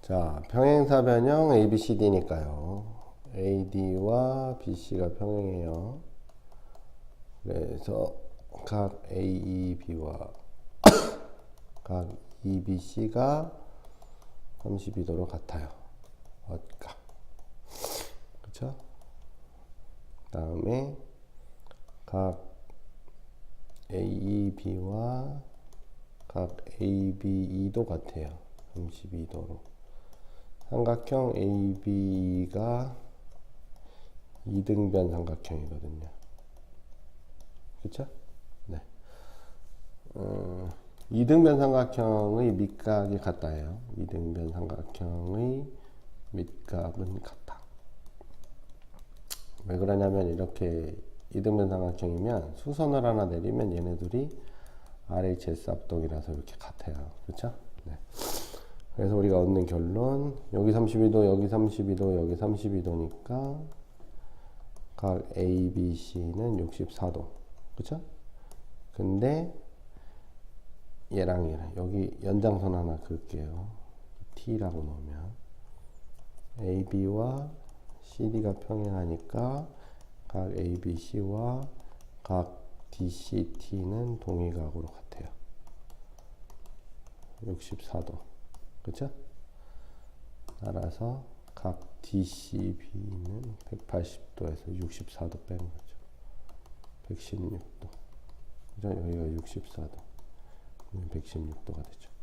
자, 평행사 변형 ABCD니까요. AD와 BC가 평행해요. 그래서 각 AEB와 각 EBC가 32도로 같아요. 어까. 그쵸? 그 다음에 각 AEB와 각 ABE도 같아요. 32도로. 삼각형 AB가 이등변 삼각형이거든요. 그쵸? 네. 어, 이등변 삼각형의 밑각이 같다예요. 이등변 삼각형의 밑각은 같다. 왜 그러냐면 이렇게 이등변 삼각형이면 수선을 하나 내리면 얘네들이 RHS 합동이라서 이렇게 같아요. 그렇죠? 네. 그래서 우리가 얻는 결론 여기 32도, 여기 32도, 여기 32도니까 각 A, B, C는 64도. 그렇죠? 근데 얘랑 얘랑 여기 연장선 하나 그을게요. T라고 놓으면 AB와 CD가 평행하니까 각 ABC와 각 DCT는 동의각으로 같아요. 64도. 그렇죠? 따라서 각 DCB는 180도에서 64도 뺀 거죠. 116도. 그죠? 여기가 64도. 116도가 되죠.